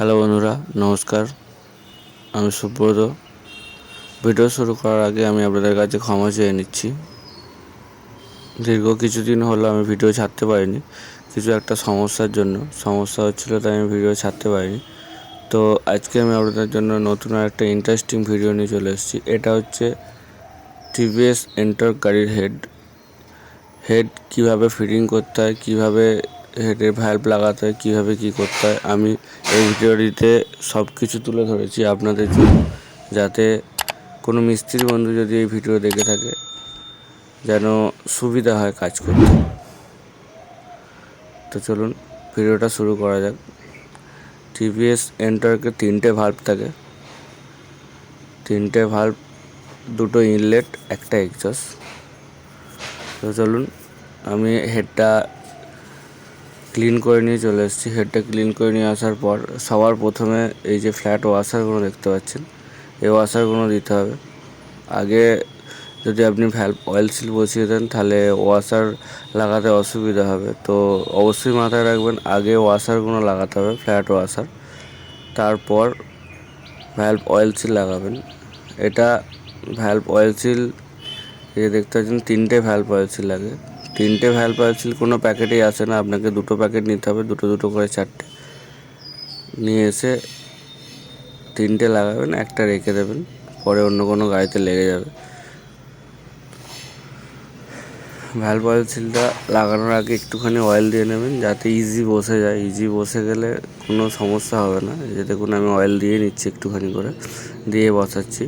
Hello বন্ধুরা, নমস্কার। আমি সুব্রত। ভিডিও শুরু করার আগে আমি আপনাদের কাছে ক্ষমা চেয়ে নিচ্ছি। দীর্ঘ কিছুদিন হলো আমি ভিডিও ছাড়তে পারিনি, কিছু একটা সমস্যার জন্য। সমস্যা হচ্ছিল তাই আমি ভিডিও ছাড়তে পারিনি। তো আজকে আমি আপনাদের জন্য নতুন একটা ইন্টারেস্টিং ভিডিও নিয়ে চলে এসেছি। এটা হচ্ছে টিভিএস এন্টার গাড়ির হেড হেড কীভাবে ফিটিং করতে হয়, কীভাবে হেডের ভ্যালভ লাগাতে হয়, কীভাবে কী করতে হয়, আমি এই ভিডিওটিতে সব কিছু তুলে ধরেছি আপনাদের জন্য, যাতে কোনো মিস্ত্রি বন্ধু যদি এই ভিডিও দেখে থাকে, যেন সুবিধা হয় কাজ করতে। তো চলুন ভিডিওটা শুরু করা যাক। টিভিএস এন্টারকে তিনটে ভাল্ব থাকে। তিনটে ভাল্ব দুটো ইনলেট একটা এক্সস্ট তো চলুন, আমি হেডটা ক্লিন করে নিয়ে চলে এসেছি। হেডটা ক্লিন করে নিয়ে আসার পর সবার প্রথমে এই যে ফ্ল্যাট ওয়াশারগুলো দেখতে পাচ্ছেন, এই ওয়াশারগুলো দিতে হবে। আগে যদি আপনি ভ্যালভ অয়েল সিল বসিয়ে দেন, তাহলে ওয়াশার লাগাতে অসুবিধা হবে। তো অবশ্যই মাথায় রাখবেন, আগে ওয়াশারগুলো লাগাতে হবে ফ্ল্যাট ওয়াশার তারপর ভ্যালভ অয়েল সিল লাগাবেন। এটা ভ্যালভ অয়েল সিল এই দেখতে পাচ্ছেন, তিনটে ভ্যালভ অয়েল সিল লাগে। তিনটে ভ্যালভ অয়েল সিল কোনো প্যাকেটেই আসে না। আপনাকে দুটো প্যাকেট নিতে হবে, দুটো দুটো করে চারটে। নিয়ে এসে তিনটে লাগাবেন, একটা রেখে দেবেন, পরে অন্য কোনো গাড়িতে লেগে যাবে। ভ্যালভ অয়েল সিলটা লাগানোর আগে একটুখানি অয়েল দিয়ে নেবেন, যাতে ইজি বসে যায়। ইজি বসে গেলে কোনো সমস্যা হবে না। যে দেখুন, আমি অয়েল দিয়ে নিচ্ছি একটুখানি করে, দিয়ে বসাচ্ছি।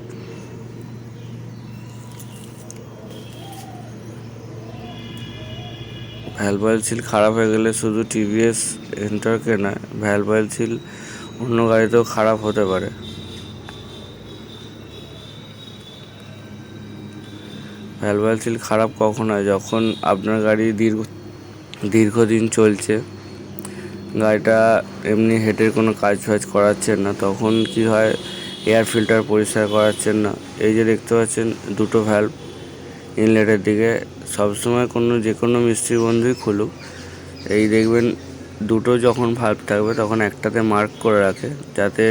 ভ্যালভ অয়েল সিল খারাপ হয়ে গেলে শুধু টিভিএস এন্টারকে না ভ্যালভ অয়েল সিল অন্য গাড়িতেও খারাপ হতে পারে। ভ্যালভ অয়েল সিল খারাপ কখন হয় যখন আপনার গাড়ি দীর্ঘ, দীর্ঘদিন চলছে, গাড়িটা এমনি হেডের কোনো কাজ ফাজ করাচ্ছেন না, তখন কি হয় এয়ার ফিল্টার পরিষ্কার করাচ্ছেন না। এই যে দেখতে পাচ্ছেন, দুটো ভ্যালভ ইনলেটের দিকে সবসময় কোনো যে কোনো মিস্ত্রি বন্ধুই খুলুক। এই দেখবেন দুটো যখন ভাল্ব থাকবে তখন একটাতে মার্ক করে রাখে, যাতে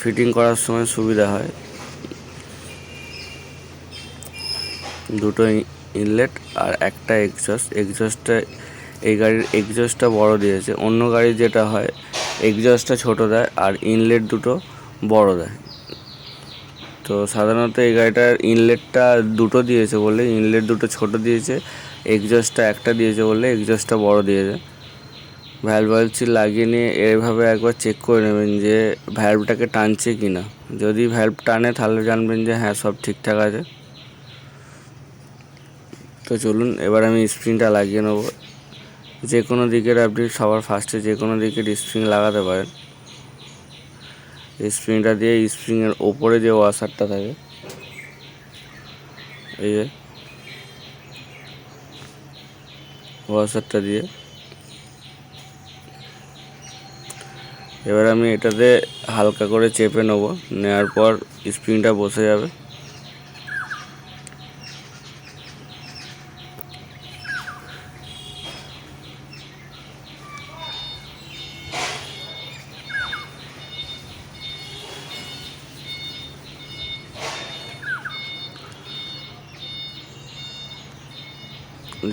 ফিটিং করার সময় সুবিধা হয়। দুটো ইনলেট আর একটা এক্সস্ট এক্সস্টটা এই গাড়ির এক্সস্টটা বড় দিয়েছে। অন্য গাড়ির যেটা হয় এক্সস্টটা ছোট দেয় আর ইনলেট দুটো বড় দেয়। তো সাধারণত এই গাড়িটার ইনলেটটা দুটো দিয়েছে বলে ইনলেট দুটো ছোট দিয়েছে এক্সস্টটা একটা দিয়েছে বলে এক্সস্টটা বড় দিয়েছে। ভ্যালভ লাগিয়ে নিয়ে এভাবে একবার চেক করে নেবেন যে ভ্যালভটাকে টানছে কি না যদি ভ্যালভ টানে তাহলে জানবেন যে হ্যাঁ সব ঠিকঠাক আছে। তো চলুন, এবার আমি স্প্রিংটা লাগিয়ে নেব। যে কোনো দিকের আপনি সবার ফার্স্টে যে কোনো দিকের স্প্রিং লাগাতে পারেন। স্প্রিংটা দিয়ে স্প্রিংয়ের ওপরে যে ওয়াশারটা থাকে, এই যে ওয়াশারটা দিয়ে। এবার আমি এটাতে হালকা করে চেপে নেব, নেওয়ার পর স্প্রিংটা বসে যাবে।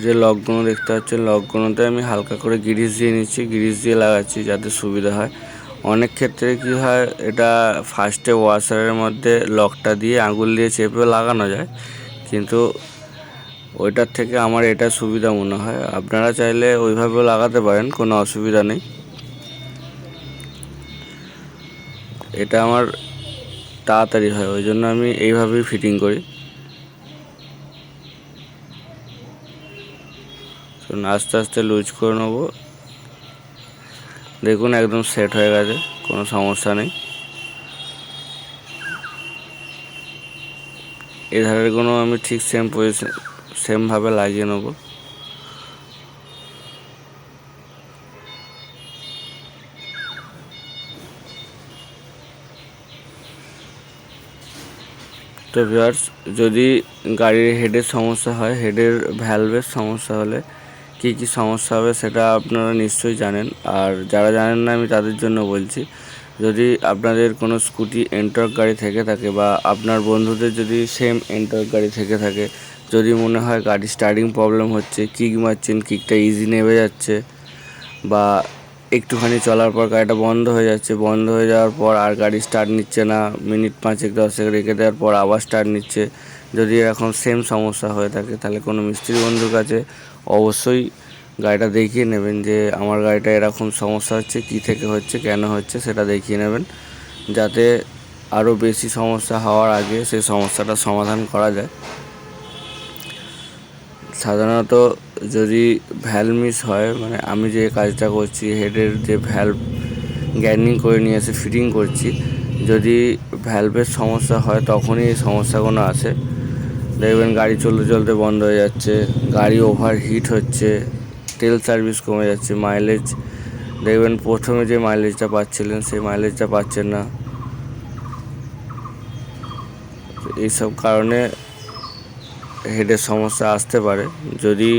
যে লকগুলো দেখতে পাচ্ছেন লকগুলোতে আমি হালকা করে গিরিস দিয়ে নিচ্ছি, গিরিস দিয়ে লাগাচ্ছি যাতে সুবিধা হয়। অনেক ক্ষেত্রে কি হয়, এটা ফার্স্টে ওয়াশারের মধ্যে লকটা দিয়ে আঙুল দিয়ে চেপে লাগানো যায়। কিন্তু ওইটার থেকে আমার এটা সুবিধা মনে হয়। আপনারা চাইলে ওইভাবেও লাগাতে পারেন, কোনো অসুবিধা নেই। এটা আমার তাড়াতাড়ি হয়, ওই জন্য আমি এইভাবেই ফিটিং করি। আস্তে আস্তে লুজ করে নেব। দেখুন একদম সেট হয়ে গেছে, কোনো সমস্যা নেই। এধারের কোনো আমি ঠিক সেম পজিশন সেমভাবে লাগিয়ে নেব। তো ভিউয়ার্স যদি গাড়ির হেডের সমস্যা হয় হেডের ভ্যালভের সমস্যা হলে কী কী সমস্যা হবে সেটা আপনারা নিশ্চয়ই জানেন। আর যারা জানেন না, আমি তাদের জন্য বলছি, যদি আপনাদের কোনো স্কুটি এন্টর্ক গাড়ি থেকে থাকে বা আপনার বন্ধুদের যদি সেম এন্টর্ক গাড়ি থেকে থাকে, যদি মনে হয় গাড়ি স্টার্টিং প্রবলেম হচ্ছে, কিক মারছেন, কিকটা ইজি নেমে যাচ্ছে, বা একটুখানি চলার পর গাড়িটা বন্ধ হয়ে যাচ্ছে, বন্ধ হয়ে যাওয়ার পর আর গাড়ি স্টার্ট নিচ্ছে না, মিনিট পাঁচেক, দশেক রেখে দেওয়ার পর আবার স্টার্ট নিচ্ছে, যদি এরকম সেম সমস্যা হয়ে থাকে, তাহলে কোনো মিস্ত্রি বন্ধুর কাছে অবশ্যই গাড়িটা দেখিয়ে নেবেন যে আমার গাড়িটা এরকম সমস্যা হচ্ছে, কী থেকে হচ্ছে, কেন হচ্ছে সেটা দেখিয়ে নেবেন। যাতে আরও বেশি সমস্যা হওয়ার আগে সেই সমস্যাটা সমাধান করা যায়। সাধারণত যদি ভ্যাল মিস হয় মানে আমি যে কাজটা করছি, হেডের যে ভ্যালভ গ্যানিং করে নিয়ে এসে ফিটিং করছি, যদি ভ্যালভের সমস্যা হয়, তখনই এই সমস্যাগুলো আসে। দেখবেন গাড়ি চলতে চলতে বন্ধ হয়ে যাচ্ছে, গাড়ি ওভার হিট হচ্ছে, তেল সার্ভিস কমে যাচ্ছে মাইলেজ দেখবেন প্রথমে যে মাইলেজটা পাচ্ছিলেন সেই মাইলেজটা পাচ্ছেন না। এইসব কারণে হেডের সমস্যা আসতে পারে। যদি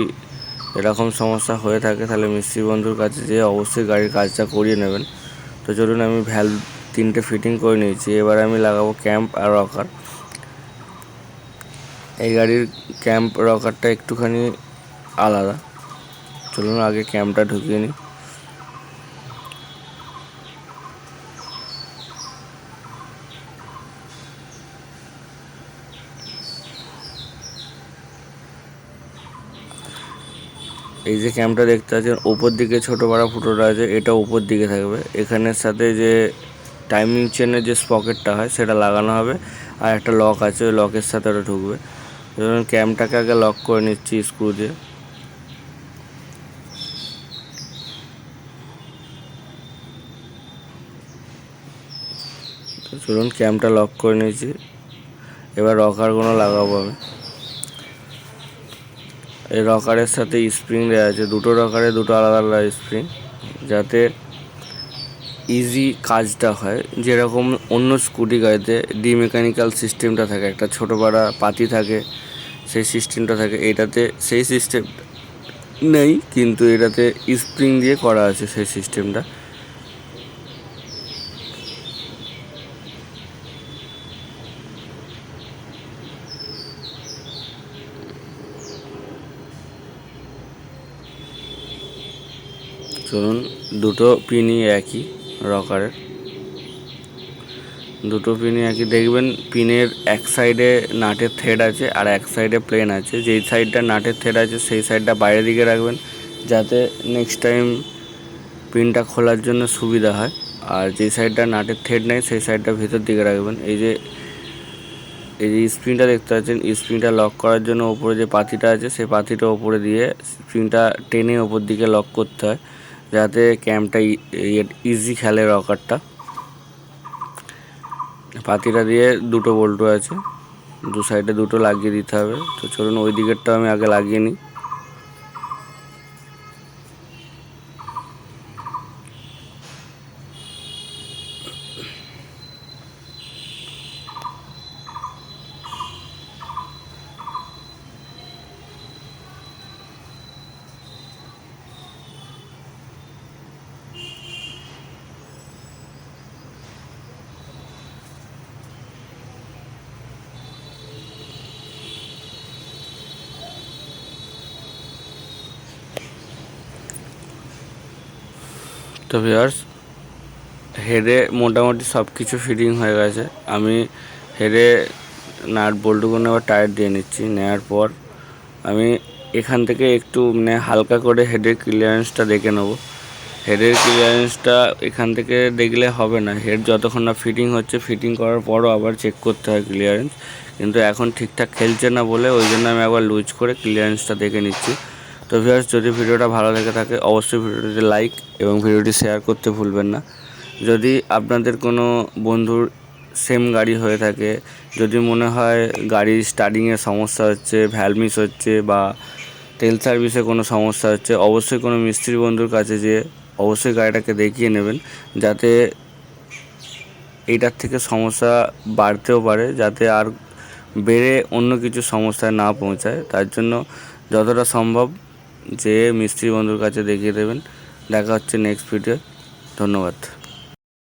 এরকম সমস্যা হয়ে থাকে, তাহলে মিস্ত্রি বন্ধুর কাছে যেয়ে অবশ্যই গাড়ির কাজটা করিয়ে নেবেন। তো চলুন আমি ভ্যাল তিনটে ফিটিং করে নিয়েছি, এবার আমি লাগাবো ক্যাম্প আর রকার এই গাড়ির ক্যাম্প রকারটা একটুখানি আলাদা। চলুন আগে ক্যাম্পটা ঢুকিয়ে নিই। এই যে ক্যাম্পটা দেখতে পাচ্ছেন, ওপর দিকে ছোটো বড় ফুটোটা আছে, এটা ওপর দিকে থাকবে। এখানের সাথে যে টাইমিং চেনের যে স্পকেটটা হয়, সেটা লাগানো হবে, আর একটা লক আছে, ওই লকের সাথে ওটা ঢুকবে। ধরুন ক্যাম্পটাকে আগে লক করে নিচ্ছি স্ক্রু দিয়ে। চলুন ক্যাম্পটা লক করে নিয়েছি। এবার রকারগুলো লাগাবো আমি। এই রকারের সাথে স্প্রিং দেওয়া আছে। দুটো রকারে দুটো আলাদা আলাদা স্প্রিং যাতে ইজি কাজটা হয়। যেরকম অন্য স্কুটি গাড়িতে ডি মেকানিক্যাল সিস্টেমটা থাকে, একটা ছোটো পাড়া পাতি থাকে, সেই সিস্টেমটা থাকে, এটাতে সেই সিস্টেম নেই, কিন্তু এটাতে স্প্রিং দিয়ে করা আছে সেই সিস্টেমটা চলুন, দুটো পিনই একই। রকারের দুটো পিনই একই, দেখবেন পিনের এক সাইডে নাটের থ্রেড আছে আর এক সাইডে প্লেন আছে। যেই সাইডটা নাটের থ্রেড আছে, সেই সাইডটা বাইরের দিকে রাখবেন যাতে নেক্সট টাইম পিনটা খোলার জন্য সুবিধা হয়। আর যে সাইডটা নাটের থ্রেড নেই, সেই সাইডটা ভেতর দিকে রাখবেন। এই যে এই যে স্প্রিংটা দেখতে পাচ্ছেন স্প্রিংটা লক করার জন্য ওপরে যে পাতিটা আছে, সেই পাতিটা ওপরে দিয়ে স্প্রিংটা টেনে ওপর দিকে লক করতে হয়। যাতে ক্যাম্পটা ইজি খেলে রকারটা পাতিটা দিয়ে দুটো বল্টু আছে। দু সাইডে দুটো লাগিয়ে দিতে হবে। তো চলুন ওই দিকেরটা আমি আগে লাগিয়ে নিই। তো ভিউয়ার্স হেডে মোটামুটি সব কিছু ফিটিং হয়ে গেছে। আমি হেডে নাট বল্টুগুলো আবার টায়ার দিয়ে নিচ্ছি নেওয়ার পর আমি এখান থেকে একটু মানে হালকা করে হেডের ক্লিয়ারেন্সটা দেখে নেব। হেডের ক্লিয়ারেন্সটা এখান থেকে দেখলে হবে না। হেড যতক্ষণ না ফিটিং হচ্ছে ফিটিং করার পরও আবার চেক করতে হয় ক্লিয়ারেন্স কিন্তু এখন ঠিকঠাক খেলছে না বলে ওই জন্য আমি আবার লুজ করে ক্লিয়ারেন্সটা দেখে নিচ্ছি। তো ভিউয়ার্স, যদি ভিডিওটা ভালো লেগে থাকে, অবশ্যই ভিডিওটিতে লাইক এবং ভিডিওটি শেয়ার করতে ভুলবেন না। যদি আপনাদের কোনো বন্ধুর সেম গাড়ি হয়ে থাকে, যদি মনে হয় গাড়ির স্টার্টিংয়ে সমস্যা হচ্ছে ভ্যালমিস হচ্ছে বা তেল সার্ভিসে কোনো সমস্যা হচ্ছে, অবশ্যই কোনো মিস্ত্রি বন্ধুর কাছে যে অবশ্যই গাড়িটাকে দেখিয়ে নেবেন, যাতে এইটার থেকে সমস্যা বাড়তেও পারে, যাতে আর বেড়ে অন্য কিছু সমস্যায় না পৌঁছায়। তার জন্য যতটা সম্ভব যেয়ে মিস্ত্রি বন্ধুর কাছে দেখিয়ে দেবেন। দেখা হচ্ছে নেক্সট ভিডিও ধন্যবাদ।